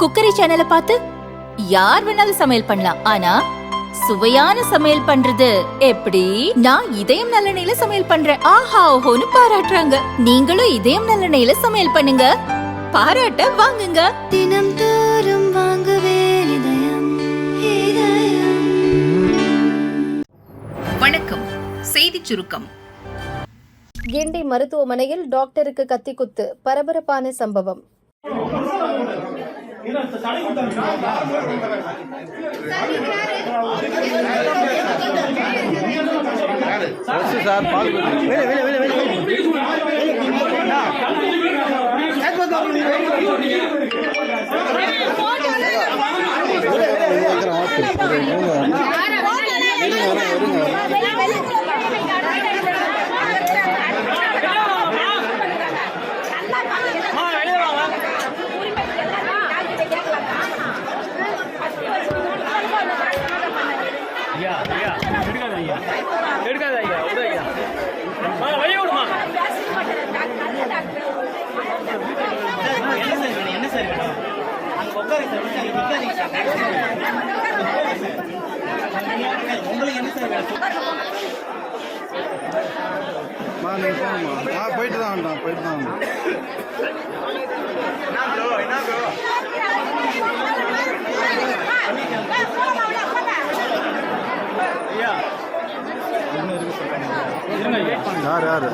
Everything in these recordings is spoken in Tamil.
குக்கரி சேனலை பார்த்து யார் வேணாலும் சமையல் பண்ணலாம். ஆனா சுவையான சமையல் பண்றது எப்படி? நான் இதயம் நல்லெண்ணெயில சமையல் பண்றேன். ஆஹா ஓஹோன்னு பாராட்டுறாங்க. நீங்களும் இதயம் நல்லெண்ணெயில சமையல் பண்ணுங்க. பாராட்ட வாங்குங்க. தினம் தோறும் வாங்குவே இதயம் இதயம். வணக்கம். செய்திச் சுருக்கம். கிண்டி மருத்துவமனையில் டாக்டருக்கு கத்திக்குத்து பரபரப்பான சம்பவம். சார் பால் வெளியே வெளியே வெளியே வெளியே. ஐயா எடுக்காத ஐயா எடுக்காத ஐயா விடு ஐயா ஆ வெளியே விடுமா என்ன சார் வேணும் அங்க உட்காருங்க சார் நீங்க நிக்காதீங்க சார் உங்களுக்கு என்ன சார் வேணும் மா நீங்கள் போகணுமா ஆ போயிட்டு தான் வந்தோம் போயிட்டு தான் வந்தோம் ஐயா இருங்க ஐயா யார் யார்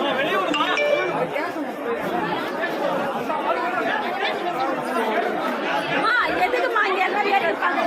ஆ வெளியே விடுமா எதுக்குமா இங்க எல்லாம் வேலை இருப்பாங்க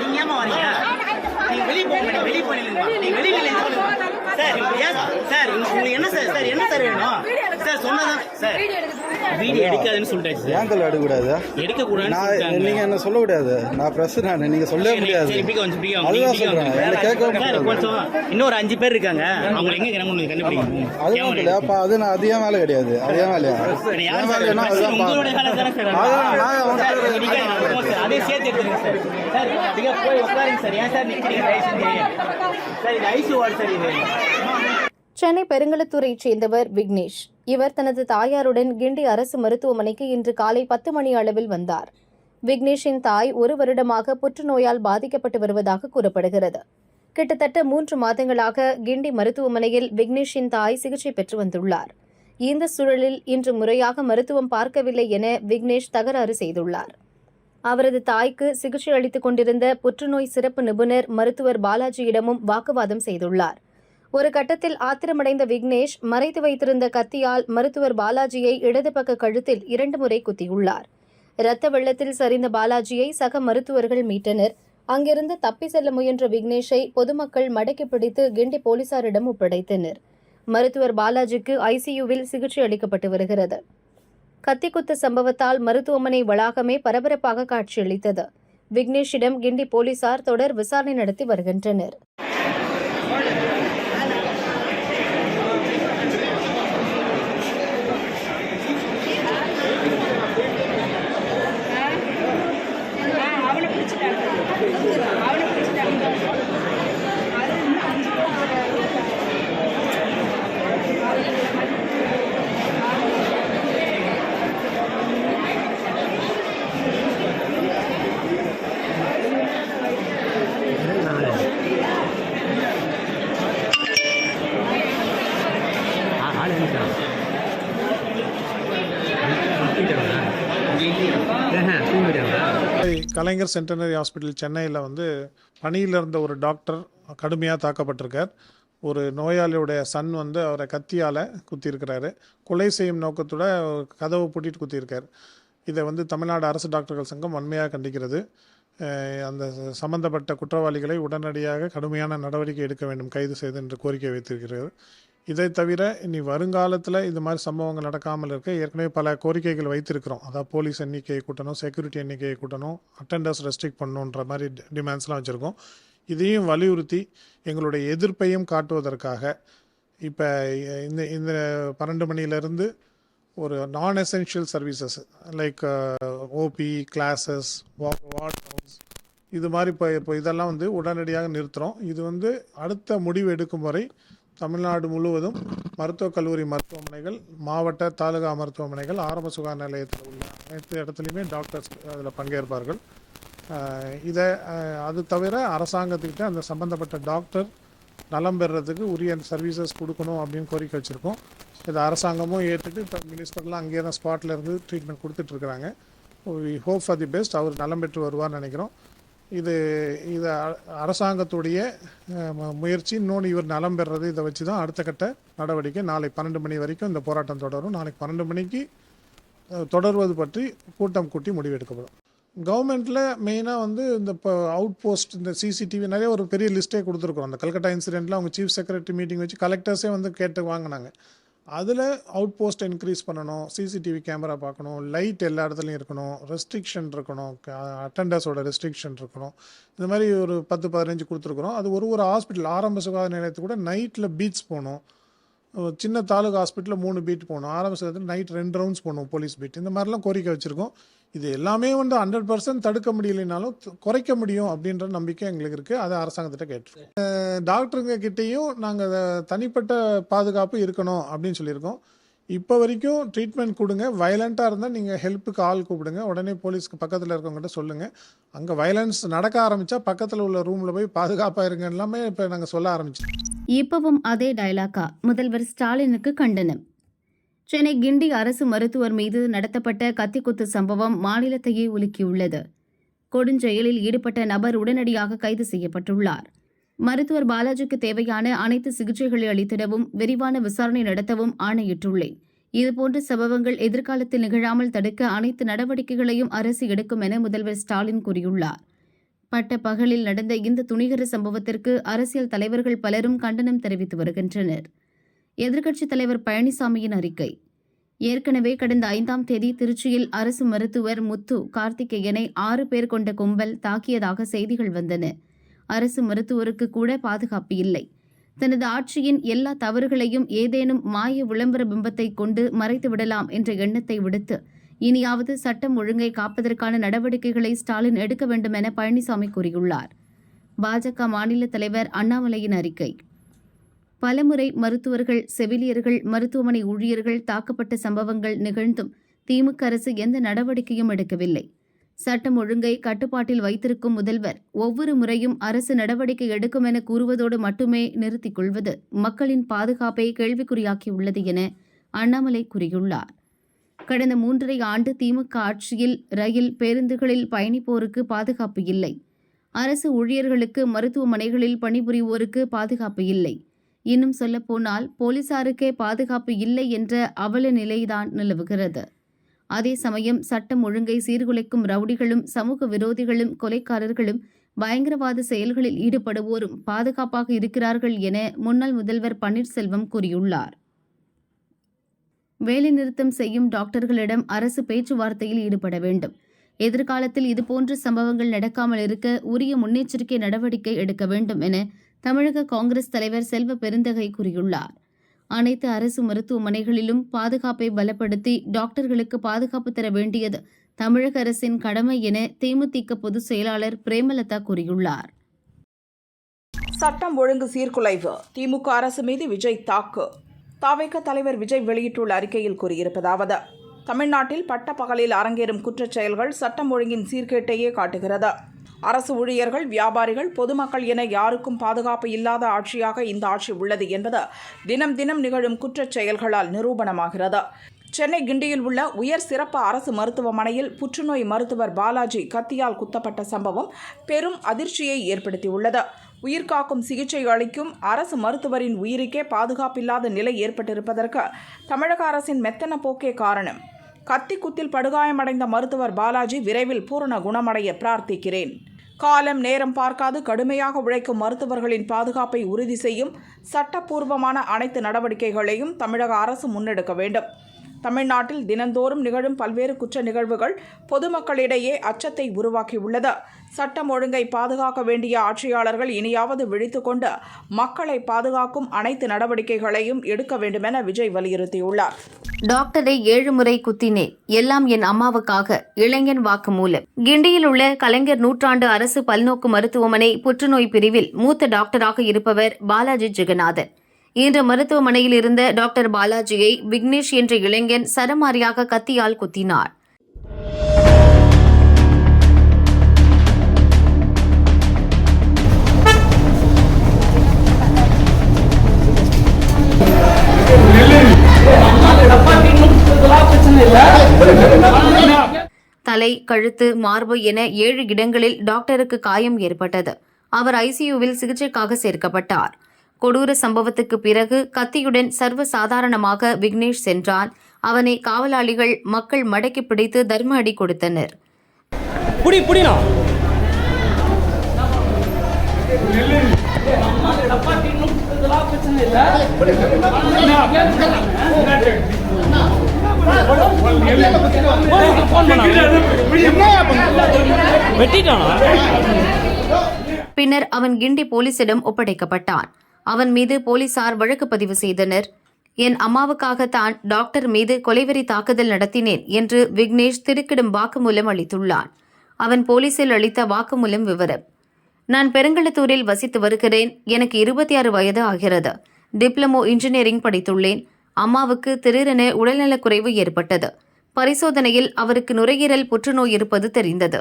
நீங்க ஏமா வரீங்க நீங்க வெளியே போக வேண்டாம் வெளியே போய் நில்லுங்க நீங்க வெளியே நில்லுங்க சார் ஏன் சார் உங்களுக்கு என்ன சார் சார் என்ன சார் வேணும் சார் சொன்னதான் சார் வீடியோ எடுக்காதுன்னு சொல்லிட்டாச்சு ஏன் தலை எடுக்கக்கூடாது? நான் நீங்கள் என்ன சொல்லக்கூடாது நான் ப்ரெஸ் நான் நீங்கள் சொல்லவே முடியாது. அதுதான் சொல்கிறேன் வந்து. என்னை கேட்கவே சார், முடியாது. கொஞ்சம் இன்னொரு அஞ்சு பேர் இருக்காங்க. அவங்க எங்க கிளம்பணும்? கண்டுபிடிக்கணும் அப்போ அது நான் அது ஏன் வேலை கிடையாது. அது ஏன் வேலையா? சார் வேலைன்னா அதுதான் உங்களோட வேலை தானே பார்க்கணும். சார்? அதுதான் நான் அதையும் சேர்த்து எடுத்துருங்க சார். சார் அதிக போய் உட்காருங்க சார். ஏன் சார் செஞ்சு. சார் இது ஐசி வார்டு சார் இது. சென்னை பெருங்கலத்தூரைச் சேர்ந்தவர் விக்னேஷ். இவர் தனது தாயாருடன் கிண்டி அரசு மருத்துவமனைக்கு இன்று காலை பத்து மணி அளவில் வந்தார். விக்னேஷின் தாய் ஒரு வருடமாக புற்றுநோயால் பாதிக்கப்பட்டு வருவதாக கூறப்படுகிறது. கிட்டத்தட்ட மூன்று மாதங்களாக கிண்டி மருத்துவமனையில் விக்னேஷின் தாய் சிகிச்சை பெற்று வந்துள்ளார். இந்த சூழலில் இன்று முறையாக மருத்துவம் பார்க்கவில்லை என விக்னேஷ் தகராறு செய்துள்ளார். அவரது தாய்க்கு சிகிச்சை அளித்துக் கொண்டிருந்த புற்றுநோய் சிறப்பு நிபுணர் மருத்துவர் பாலாஜியிடமும் வாக்குவாதம் செய்துள்ளார். ஒரு கட்டத்தில் ஆத்திரமடைந்த விக்னேஷ் மறைத்து வைத்திருந்த கத்தியால் மருத்துவர் பாலாஜியை இடது பக்க கழுத்தில் இரண்டு முறை குத்தியுள்ளார். இரத்த வெள்ளத்தில் சரிந்த பாலாஜியை சக மருத்துவர்கள் மீட்டனர். அங்கிருந்து தப்பி செல்ல முயன்ற விக்னேஷை பொதுமக்கள் மடக்கி பிடித்து கிண்டி போலீசாரிடம் ஒப்படைத்தனர். மருத்துவர் பாலாஜிக்கு ஐசியூவில் சிகிச்சை அளிக்கப்பட்டு வருகிறது. கத்திக்குத்து சம்பவத்தால் மருத்துவமனை வளாகமே பரபரப்பாக காட்சியளித்தது. விக்னேஷிடம் கிண்டி போலீசார் தொடர் விசாரணை நடத்தி வருகின்றனர் அவனை பிடிச்சிட்டாங்க அவனை பிடிச்சிட்டாங்க கலைஞர் சென்டனரி ஹாஸ்பிட்டல் சென்னையில் வந்து பணியில் இருந்த ஒரு டாக்டர் கடுமையாக தாக்கப்பட்டிருக்கார். ஒரு நோயாளியுடைய சன் வந்து அவரை கத்தியால் குத்தியிருக்கிறாரு. கொலை செய்யும் நோக்கத்தோட கதவை பூட்டிட்டு குத்தியிருக்கார். இதை வந்து தமிழ்நாடு அரசு டாக்டர்கள் சங்கம் வன்மையாக கண்டிக்கிறது. அந்த சம்பந்தப்பட்ட குற்றவாளிகளை உடனடியாக கடுமையான நடவடிக்கை எடுக்க வேண்டும். கைது செய்து என்று கோரிக்கை வைத்திருக்கிறது இதை தவிர இனி வருங்காலத்தில் இந்த மாதிரி சம்பவங்கள் நடக்காமல் இருக்க ஏற்கனவே பல கோரிக்கைகள் வைத்திருக்கிறோம். அதாவது போலீஸ் எண்ணிக்கையை கூட்டணும் செக்யூரிட்டி எண்ணிக்கையை கூட்டணும் அட்டெண்டர்ஸ் ரெஸ்ட்ரிக்ட் பண்ணணுன்ற மாதிரி டிமாண்ட்ஸ்லாம் வச்சுருக்கோம். இதையும் வலியுறுத்தி எங்களுடைய எதிர்ப்பையும் காட்டுவதற்காக இப்போ இந்த இந்த பன்னெண்டு மணியிலேருந்து ஒரு non essential services like O P classes ward house இது மாதிரி இப்போ இப்போ இதெல்லாம் வந்து உடனடியாக நிறுத்துகிறோம் இது வந்து அடுத்த முடிவு எடுக்கும் வரை தமிழ்நாடு முழுவதும் மருத்துவக் கல்லூரி மருத்துவமனைகள் மாவட்ட தாலுகா மருத்துவமனைகள் ஆரம்ப சுகாதார நிலையத்தில் உள்ள அனைத்து இடத்துலையுமே டாக்டர்ஸ் அதில் பங்கேற்பார்கள். இதை அது தவிர அரசாங்கத்துக்கிட்ட அந்த சம்பந்தப்பட்ட டாக்டர் நலம் பெறுறதுக்கு உரிய சர்வீசஸ் கொடுக்கணும் அப்படின்னு கோரிக்கை வச்சுருக்கோம். இதை அரசாங்கமும் ஏற்றுட்டு இப்போ மினிஸ்டர்லாம் அங்கேயே தான் ஸ்பாட்டில் இருந்து treatment கொடுத்துட்ருக்குறாங்க we hope for the best அவர் நலம் பெற்று வருவார்னு நினைக்கிறோம். இது இது அரசாங்கத்துடைய முயற்சி. இன்னொன்று இவர் நலம் பெறுறது இதை வச்சு தான் அடுத்த கட்ட நடவடிக்கை. நாளை பன்னெண்டு மணி வரைக்கும் இந்த போராட்டம் தொடரும். நாளைக்கு பன்னெண்டு மணிக்கு தொடர்வது பற்றி கூட்டம் கூட்டி முடிவெடுக்கப்படும் கவர்மெண்ட்டில் மெயினாக வந்து இந்த இப்போ அவுட் போஸ்ட் இந்த சிசிடிவி நிறைய ஒரு பெரிய லிஸ்ட்டே கொடுத்துருக்குறோம். அந்த கல்கட்டா இன்சிடெண்ட்டில் அவங்க சீஃப் செக்ரட்டரி மீட்டிங் வச்சு கலெக்டர்ஸே வந்து கேட்டு வாங்கினாங்க. அதில் அவுட் போஸ்ட் இன்க்ரீஸ் பண்ணணும் சிசிடிவி கேமரா பார்க்கணும் லைட் எல்லா இடத்துலையும் இருக்கணும் ரெஸ்ட்ரிக்ஷன் இருக்கணும் அட்டண்டர்ஸோட ரெஸ்ட்ரிக்ஷன் இருக்கணும். இந்த மாதிரி ஒரு பத்து பதினஞ்சு கொடுத்துருக்குறோம். அது ஒரு ஒரு ஹாஸ்பிட்டல் ஆரம்ப சுகாதார நிலையத்துக்கு கூட நைட்டில் பீச் போகணும். சின்ன தாலுகா ஹாஸ்பிட்டலில் மூணு பீட் போகணும் ஆரம்ப சுகாதாரத்தில் நைட் ரெண்டு ரவுண்ட்ஸ் போகணும் போலீஸ் பீட் இந்த மாதிரிலாம் கோரிக்கை வச்சுருக்கோம். இது எல்லாமே வந்து ஹண்ட்ரட் பர்சன்ட் தடுக்க முடியலைனாலும் குறைக்க முடியும் அப்படின்ற நம்பிக்கை எங்களுக்கு இருக்குது அதை அரசாங்கத்திட்ட கேட்டிருக்கோம். டாக்டருங்க கிட்டேயும் நாங்கள் தனிப்பட்ட பாதுகாப்பு இருக்கணும் அப்படின்னு சொல்லியிருக்கோம். இப்போ வரைக்கும் ட்ரீட்மெண்ட் கொடுங்க. வயலண்ட்டாக இருந்தால் நீங்கள் ஹெல்ப்புக்கு ஆள் கூப்பிடுங்க. உடனே போலீஸ்க்கு பக்கத்தில் இருக்கவங்ககிட்ட சொல்லுங்கள் அங்கே வயலன்ஸ் நடக்க ஆரம்பித்தா பக்கத்தில் உள்ள ரூமில் போய் பாதுகாப்பாக இருங்க எல்லாமே இப்போ நாங்கள் சொல்ல ஆரம்பிச்சோம் இப்பவும் அதே டயலாக்கா முதல்வர் ஸ்டாலினுக்கு கண்டனம். சென்னை கிண்டி அரசு மருத்துவர் மீது நடத்தப்பட்ட கத்திக்குத்து சம்பவம் மாநிலத்தையே உலுக்கியுள்ளது. கொடுஞ்செயலில் ஈடுபட்ட நபர் உடனடியாக கைது செய்யப்பட்டுள்ளார். மருத்துவர் பாலாஜிக்கு தேவையான அனைத்து சிகிச்சைகளை அளித்திடவும் விரிவான விசாரணை நடத்தவும் ஆணையிட்டுள்ளேன். இதுபோன்ற சம்பவங்கள் எதிர்காலத்தில் நிகழாமல் தடுக்க அனைத்து நடவடிக்கைகளையும் அரசு எடுக்கும் என முதல்வர் ஸ்டாலின் கூறியுள்ளார். பட்ட பகலில் நடந்த இந்த துணிகர சம்பவத்திற்கு அரசியல் தலைவர்கள் பலரும் கண்டனம் தெரிவித்து வருகின்றனர். எதிர்க்கட்சித் தலைவர் பழனிசாமியின் அறிக்கை. ஏற்கனவே கடந்த ஐந்தாம் தேதி திருச்சியில் அரசு மருத்துவர் முத்து கார்த்திகேயனை ஆறு பேர் கொண்ட கும்பல் தாக்கியதாக செய்திகள் வந்தன. அரசு மருத்துவருக்கு கூட பாதுகாப்பு இல்லை. தனது ஆட்சியின் எல்லா தவறுகளையும் ஏதேனும் மாய விளம்பர பிம்பத்தை கொண்டு மறைத்து விடலாம் என்ற எண்ணத்தை விடுத்து இனியாவது சட்டம் ஒழுங்கை காப்பதற்கான நடவடிக்கைகளை ஸ்டாலின் எடுக்க வேண்டும் என பழனிசாமி கூறியுள்ளார். பாஜக மாநில தலைவர் அண்ணாமலையின் அறிக்கை. பலமுறை மருத்துவர்கள் செவிலியர்கள் மருத்துவமனை ஊழியர்கள் தாக்கப்பட்ட சம்பவங்கள் நிகழ்ந்தும் திமுக அரசு எந்த நடவடிக்கையும் எடுக்கவில்லை. சட்டம் ஒழுங்கை கட்டுப்பாட்டில் வைத்திருக்கும் முதல்வர் ஒவ்வொரு முறையும் அரசு நடவடிக்கை எடுக்கும் என கூறுவதோடு மட்டுமே நிறுத்திக் கொள்வது மக்களின் பாதுகாப்பை கேள்விக்குறியாக்கியுள்ளது என அண்ணாமலை கூறியுள்ளார். கடந்த மூன்றரை ஆண்டு திமுக ஆட்சியில் ரயில் பேருந்துகளில் பயணிப்போருக்கு பாதுகாப்பு இல்லை. அரசு ஊழியர்களுக்கு மருத்துவமனைகளில் பணிபுரிவோருக்கு பாதுகாப்பு இல்லை. இன்னும் சொல்லப்போனால் போலீசாருக்கே பாதுகாப்பு இல்லை என்ற அவல நிலைதான் நிலவுகிறது. அதே சமயம் சட்டம் ஒழுங்கை சீர்குலைக்கும் ரவுடிகளும் சமூக விரோதிகளும் கொலைக்காரர்களும் பயங்கரவாத செயல்களில் ஈடுபடுவோரும் பாதுகாப்பாக இருக்கிறார்கள் என முன்னாள் முதல்வர் பன்னீர்செல்வம் கூறியுள்ளார். வேலைநிறுத்தம் செய்யும் டாக்டர்களிடம் அரசு பேச்சுவார்த்தையில் ஈடுபட வேண்டும். எதிர்காலத்தில் இதுபோன்ற சம்பவங்கள் நடக்காமல் இருக்க உரிய முன்னெச்சரிக்கை நடவடிக்கை எடுக்க வேண்டும் என தமிழக காங்கிரஸ் தலைவர் செல்வ பெருந்தகை கூறியுள்ளார். அனைத்து அரசு மருத்துவமனைகளிலும் பாதுகாப்பை பலப்படுத்தி டாக்டர்களுக்கு பாதுகாப்பு தர வேண்டியது தமிழக அரசின் கடமை என தேமுதிக பொதுச் செயலாளர் பிரேமலதா கூறியுள்ளார். சட்டம் ஒழுங்கு சீர்குலைவு. திமுக அரசு மீது விஜய் தாக்கு. தாவேக தலைவர் விஜய் வெளியிட்டுள்ள அறிக்கையில் கூறியிருப்பதாவது தமிழ்நாட்டில் பட்ட பகலில் அரங்கேறும் குற்றச் செயல்கள் சட்டம் ஒழுங்கின் சீர்கேட்டையே காட்டுகிறது. அரசு ஊழியர்கள் வியாபாரிகள் பொதுமக்கள் என யாருக்கும் பாதுகாப்பு இல்லாத ஆட்சியாக இந்த ஆட்சி உள்ளது என்பது தினம் தினம் நிகழும் குற்றச் செயல்களால் நிரூபணமாகிறது. சென்னை கிண்டியில் உள்ள உயர் சிறப்பு அரசு மருத்துவமனையில் புற்றுநோய் மருத்துவர் பாலாஜி கத்தியால் குத்தப்பட்ட சம்பவம் பெரும் அதிர்ச்சியை ஏற்படுத்தியுள்ளது. உயிர்காக்கும் சிகிச்சை அளிக்கும் அரசு மருத்துவரின் உயிருக்கே பாதுகாப்பில்லாத நிலை ஏற்பட்டிருப்பதற்கு தமிழக அரசின் மெத்தன போக்கே காரணம். கத்தி குத்தில் படுகாயமடைந்த மருத்துவர் பாலாஜி விரைவில் பூரண குணமடைய பிரார்த்திக்கிறேன். காலம் நேரம் பார்க்காது கடுமையாக உழைக்கும் மருத்துவர்களின் பாதுகாப்பை உறுதி செய்யும் சட்டப்பூர்வமான அனைத்து நடவடிக்கைகளையும் தமிழக அரசு முன்னெடுக்க வேண்டும். தமிழ்நாட்டில் தினந்தோறும் நிகழும் பல்வேறு குற்ற நிகழ்வுகள் பொதுமக்களிடையே அச்சத்தை உருவாக்கியுள்ளது. சட்டம் ஒழுங்கை பாதுகாக்க வேண்டிய ஆட்சியாளர்கள் இனியாவது விழித்துக்கொண்டு மக்களை பாதுகாக்கும் அனைத்து நடவடிக்கைகளையும் எடுக்க வேண்டுமென விஜய் வலியுறுத்தியுள்ளார். டாக்டரை ஏழு முறை குத்தினேன் எல்லாம் என் அம்மாவுக்காக இளைஞன் வாக்கு மூலம் கிண்டியில் உள்ள கலைஞர் நூற்றாண்டு அரசு பல்நோக்கு மருத்துவமனை புற்றுநோய் பிரிவில் மூத்த டாக்டராக இருப்பவர் பாலாஜி ஜெகநாதன். இன்று மருத்துவமனையில் இருந்த டாக்டர் பாலாஜியை விக்னேஷ் என்ற இளைஞன் சரமாரியாக கத்தியால் குத்தினார். தலை கழுத்து மார்பு என ஏழு இடங்களில் டாக்டருக்கு காயம் ஏற்பட்டது. அவர் ஐசியூவில் சிகிச்சைக்காக சேர்க்கப்பட்டார். கொடூர சம்பவத்துக்கு பிறகு கத்தியுடன் சர்வ சாதாரணமாக விக்னேஷ் சென்றான். அவனை காவலாளிகள் மக்கள் மடக்கி பிடித்து தர்ம அடி கொடுத்தனர். பின்னர் அவன் கிண்டி போலீசிடம் ஒப்படைக்கப்பட்டான். அவன் மீது போலீசார் வழக்கு பதிவு செய்தனர். என் அம்மாவுக்காக தான் டாக்டர் மீது கொலைவெறி தாக்குதல் நடத்தினேன் என்று விக்னேஷ் திடுக்கிடும் வாக்குமூலம் அளித்துள்ளான். அவன் போலீசில் அளித்த வாக்குமூலம் விவரம். நான் பெருங்களத்தூரில் வசித்து வருகிறேன். எனக்கு இருபத்தி ஆறு வயது ஆகிறது. டிப்ளமோ இன்ஜினியரிங் படித்துள்ளேன். அம்மாவுக்கு திடீரென உடல்நலக்குறைவு ஏற்பட்டது. பரிசோதனையில் அவருக்கு நுரையீரல் புற்றுநோய் இருப்பது தெரிந்தது.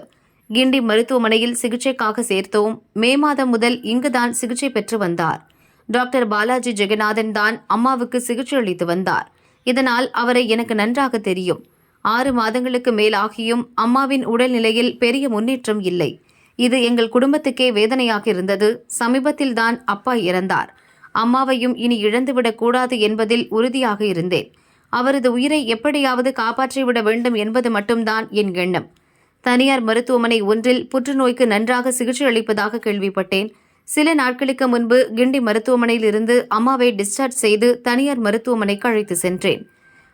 கிண்டி மருத்துவமனையில் சிகிச்சைக்காக சேர்த்தோம். மே மாதம் முதல் இங்குதான் சிகிச்சை பெற்று வந்தார். டாக்டர் பாலாஜி ஜெகநாதன் தான் அம்மாவுக்கு சிகிச்சை அளித்து வந்தார். இதனால் அவரை எனக்கு நன்றாக தெரியும். ஆறு மாதங்களுக்கு மேலாகியும் அம்மாவின் உடல்நிலையில் பெரிய முன்னேற்றம் இல்லை. இது எங்கள் குடும்பத்துக்கே வேதனையாக இருந்தது. சமீபத்தில்தான் அப்பா இறந்தார். அம்மாவையும் இனி இழந்துவிடக் கூடாது என்பதில் உறுதியாக இருந்தேன். அவரது உயிரை எப்படியாவது காப்பாற்றிவிட வேண்டும் என்பது மட்டும்தான் என் எண்ணம். தனியார் மருத்துவமனை ஒன்றில் புற்றுநோய்க்கு நன்றாக சிகிச்சை அளிப்பதாக கேள்விப்பட்டேன். சில நாட்களுக்கு முன்பு கிண்டி மருத்துவமனையில் இருந்து அம்மாவை டிஸ்சார்ஜ் செய்து தனியார் மருத்துவமனைக்கு அழைத்து சென்றேன்.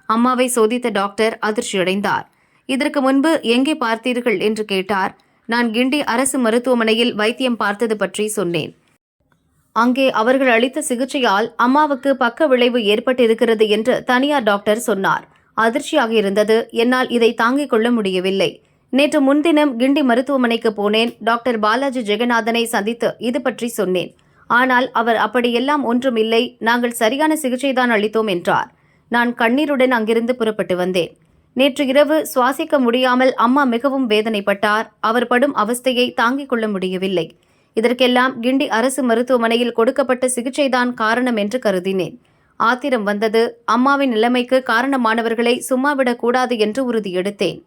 அம்மாவை சோதித்த டாக்டர் அதிர்ச்சியடைந்தார். இதற்கு முன்பு எங்கே பார்த்தீர்கள் என்று கேட்டார். நான் கிண்டி அரசு மருத்துவமனையில் வைத்தியம் பார்த்தது பற்றி சொன்னேன். அங்கே அவர்கள் அளித்த சிகிச்சையால் அம்மாவுக்கு பக்க விளைவு ஏற்பட்டிருக்கிறது என்று தனியார் டாக்டர் சொன்னார். அதிர்ச்சியாக இருந்தது. என்னால் இதை தாங்கிக் கொள்ள முடியவில்லை. நேற்று முன்தினம் கிண்டி மருத்துவமனைக்கு போனேன். டாக்டர் பாலாஜி ஜெகநாதனை சந்தித்து இது பற்றி சொன்னேன். ஆனால் அவர் அப்படியெல்லாம் ஒன்றும் இல்லை. நாங்கள் சரியான சிகிச்சைதான் அளித்தோம் என்றார். நான் கண்ணீருடன் அங்கிருந்து புறப்பட்டு வந்தேன். நேற்று இரவு சுவாசிக்க முடியாமல் அம்மா மிகவும் வேதனைப்பட்டார். அவர் படும் அவஸ்தையை தாங்கிக் கொள்ள முடியவில்லை. இதற்கெல்லாம் கிண்டி அரசு மருத்துவமனையில் கொடுக்கப்பட்ட சிகிச்சைதான் காரணம் என்று கருதினேன். ஆத்திரம் வந்தது. அம்மாவின் நிலைமைக்கு காரணமானவர்களை சும்மாவிடக் கூடாது என்று உறுதியெடுத்தேன்.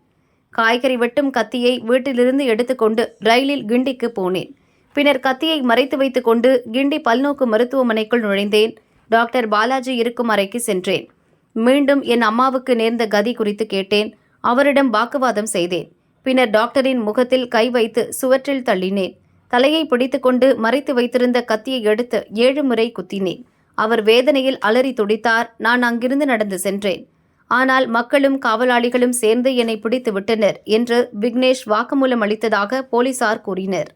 காய்கறி வெட்டும் கத்தியை வீட்டிலிருந்து எடுத்துக்கொண்டு ரயிலில் கிண்டிக்கு போனேன். பின்னர் கத்தியை மறைத்து வைத்துக்கொண்டு கிண்டி பல்நோக்கு மருத்துவமனைக்குள் நுழைந்தேன். டாக்டர் பாலாஜி இருக்கும் அறைக்கு சென்றேன். மீண்டும் என் அம்மாவுக்கு நேர்ந்த கதி குறித்து கேட்டேன். அவரிடம் வாக்குவாதம் செய்தேன். பின்னர் டாக்டரின் முகத்தில் கை வைத்து சுவற்றில் தள்ளினேன். தலையை பிடித்துக்கொண்டு மறைத்து வைத்திருந்த கத்தியை எடுத்து ஏழு முறை குத்தினேன். அவர் வேதனையில் அலறி துடித்தார். நான் அங்கிருந்து நடந்து சென்றேன். ஆனால் மக்களும் காவலாளிகளும் சேர்ந்து என்னை பிடித்து விட்டனர் என்று விக்னேஷ் வாக்குமூலம் அளித்ததாக போலீசார் கூறினர்.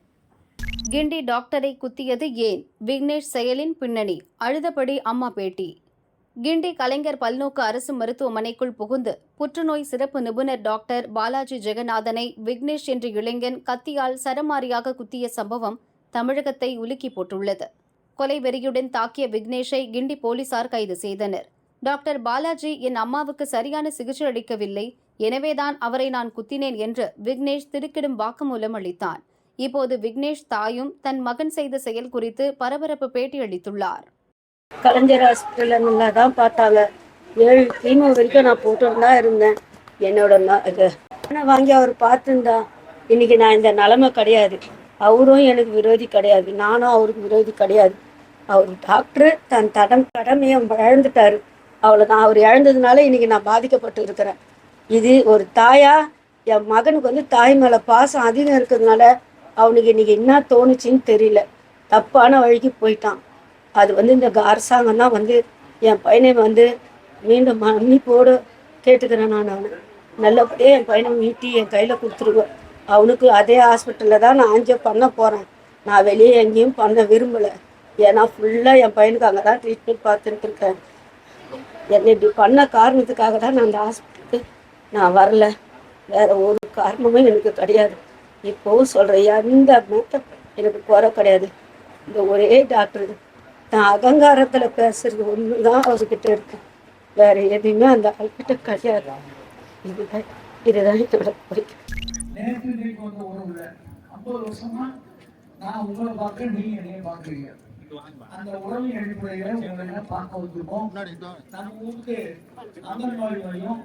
கிண்டி டாக்டரை குத்தியது ஏன்? விக்னேஷ் செயலின் பின்னணி அழுதபடி அம்மா பேட்டி. கிண்டி கலைஞர் பல்நோக்கு அரசு மருத்துவமனைக்குள் புகுந்து புற்றுநோய் சிறப்பு நிபுணர் டாக்டர் பாலாஜி ஜெகநாதனை விக்னேஷ் என்ற இளைஞன் கத்தியால் சரமாரியாக குத்திய சம்பவம் தமிழகத்தை உலுக்கி போட்டுள்ளது. கொலை வெறியுடன் தாக்கிய விக்னேஷை கிண்டி போலீசார் கைது செய்தனர். டாக்டர் பாலாஜி என் அம்மாவுக்கு சரியான சிகிச்சை அளிக்கவில்லை. எனவேதான் அவரை நான் குத்தினேன் என்று விக்னேஷ் திருக்கிடும் வாக்குமூலம் அளித்தான். இப்போது விக்னேஷ் தாயும் தன் மகன் செய்த செயல் குறித்து பரபரப்பு பேட்டி அளித்துள்ளார். கலைஞர் ஹாஸ்பிட்டல் நல்லா தான் பார்த்தாங்க. ஏழு கீமோ வரைக்கும் நான் போட்டு தான் இருந்தேன். என்னோட ந- இது வாங்கி அவர் பார்த்துருந்தா இன்னைக்கு நான் இந்த நிலமை கிடையாது. அவரும் எனக்கு விரோதி கிடையாது. நானும் அவருக்கு விரோதி கிடையாது. அவர் டாக்டர் தன் தடம் கடமையை வளர்ந்துட்டாரு. அவ்வளோதான் அவர் இழந்ததுனால இன்னைக்கு நான் பாதிக்கப்பட்டு இருக்கிறேன் இது ஒரு தாயா என் மகனுக்கு வந்து தாய் மேலே பாசம் அதிகம் இருக்கிறதுனால அவனுக்கு இன்னைக்கு என்ன தோணுச்சுன்னு தெரியல. தப்பான வழிக்கு போயிட்டான். அது வந்து இந்த க- அரசாங்கம் தான் வந்து என் பையனை வந்து மீண்டும் மன்னிப்போடு கேட்டுக்கிறேன் நான் அவனை நல்லபடியாக என் பையனை மீட்டி என் கையில் கொடுத்துருவேன் அவனுக்கு அதே ஹாஸ்பிட்டலில் தான் நான் ஆஞ்சோ பண்ண போகிறேன் நான் வெளியே எங்கேயும் பண்ண விரும்பலை. ஏன்னா ஃபுல்லாக என் பையனுக்கு அங்கே தான் ட்ரீட்மெண்ட் பார்த்துட்டு இருக்கேன். என்னை இப்படி பண்ண காரணத்துக்காக தான் நான் அந்த ஹாஸ்பிட்டலுக்கு நான் வரல. வேற ஒரு காரணமும் எனக்கு கிடையாது. இப்போவும் சொல்கிறேன் எந்த மேத்த எனக்கு குறை கிடையாது. இந்த ஒரே டாக்டர் நான் அகங்காரத்தில் பேசுறது ஒன்று தான் அவர்கிட்ட இருக்கு. வேற எதுவுமே அந்த ஆள்கிட்ட கிடையாது. இதுதான் இதுதான் என்னோட கோரிக்கை. நேற்று இன்னைக்கு ஐம்பது வருஷமா நான் உங்களை பார்க்க நீங்க என்னைய பார்க்குறீங்க. அந்த உறவின் அடிப்படையில உங்களை பார்க்க வந்திருக்கோம். நம்ம ஊருக்கு அங்கன்வாடி வரையும்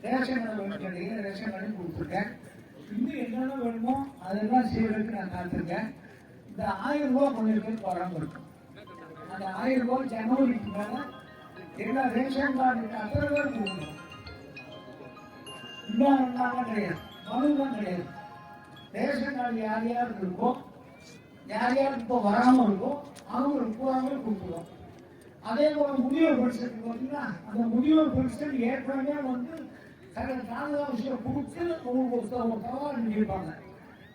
ரேஷன் கடை ரேஷன் கடை கொடுத்துருக்கேன். இன்னும் என்னென்ன வேணுமோ அதெல்லாம் செய்யறதுக்கு நான் காத்திருக்கேன். இந்த ஆயிரம் ரூபாய் கொஞ்சம் பேருக்கு வராமல் இருக்கும். அந்த ஆயிரம் ரூபாய் ஜனவரிக்கு மேல எல்லா ரேஷன் கார்டு அத்தனை பேர் கொடுக்கணும். இன்னும் கிடையாது. மனுலாம் கிடையாது. ரேஷன் கார்டு யார் யாருக்கு இருக்கோ யார் யாருக்கு இப்போ வராமல் இருக்கோ அவங்களுக்கு பூராமே கொடுத்துருவோம் அதே போல முதியோர் பென்ஷன் பார்த்தீங்கன்னா அந்த முதியோர் பென்ஷன் ஏற்கனவே வந்து தங்கள் விஷயம் கொடுத்து உங்களுக்கு ஒரு தகவல் இருப்பாங்க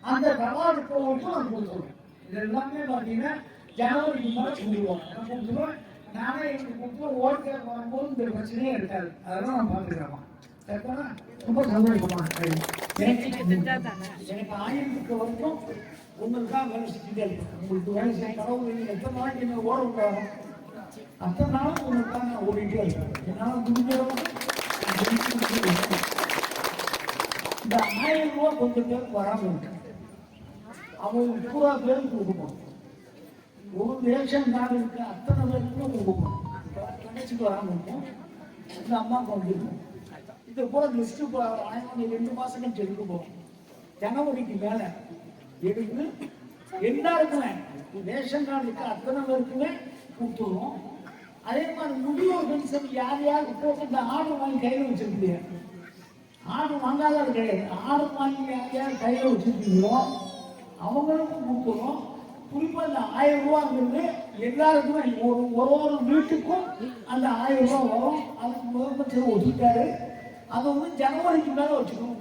அந்த தகவல் இப்போ அது கொடுத்துருவோம் இது எல்லாமே பார்த்தீங்கன்னா ஜனவரி மேலே கொடுத்துருவோம் நான் கொடுத்துருவோம் நானே எங்களுக்கு கொடுத்து ஓட்டு வரும்போது இந்த பிரச்சனையே இருக்காது அதெல்லாம் நான் பார்த்துக்கிறேன் ரொம்ப சந்தோஷமா எனக்கு எனக்கு ஆயிரத்துக்கு வரைக்கும் உங்களுக்கு தான் வேலை செஞ்சுட்டே இருக்கேன் உங்களுக்கு வேலை செய்ய கடவுள் நீங்க எத்தனை நாளைக்கு என்ன ஓட விட்டாரோ அத்தனை நாளும் உங்களுக்கு தான் நான் ஓடிட்டே இருக்கேன். என்னால் முடிஞ்ச இந்த ஆயிரம் ரூபாய் கொஞ்சம் பேருக்கு வராமல் இருக்கு. அவங்க பூரா பேருக்கு கொடுக்கணும். ஒரு ரேஷன் கார்டு இருக்கு. அத்தனை கொடுக்கணும். கடைசிக்கு வராமல் இருக்கும் இந்த அம்மாவுக்கு வந்துருக்கும் ரெண்டு கழிச்சு எடுக்க ஜனவரிக்கு மேல எடுத்து எல்லாருக்குமே ரேஷன் கார்டுக்கு அத்தனை பேருக்குமே கொடுத்துருவோம். அதே மாதிரி முதியோர் பென்ஷன் யார் யார் இப்போ இந்த ஆர்டர் வாங்கி கையில் வச்சிருக்கீங்க? ஆர்டர் வாங்காத கிடையாது. ஆர்டர் வாங்கி யார் யார் கையில் வச்சிருக்கீங்களோ அவங்களுக்கும் கொடுத்துருவோம். குறிப்பா இந்த ஆயிரம் ரூபாங்கிறது எல்லாருக்குமே ஒரு ஒரு ஒரு வீட்டுக்கும் அந்த ஆயிரம் ரூபா வரும். அதுக்கு முதலமைச்சர் ஒதுக்கிட்டாரு. அதை வந்து ஜனவரிக்கு மேலே வச்சுக்கணும்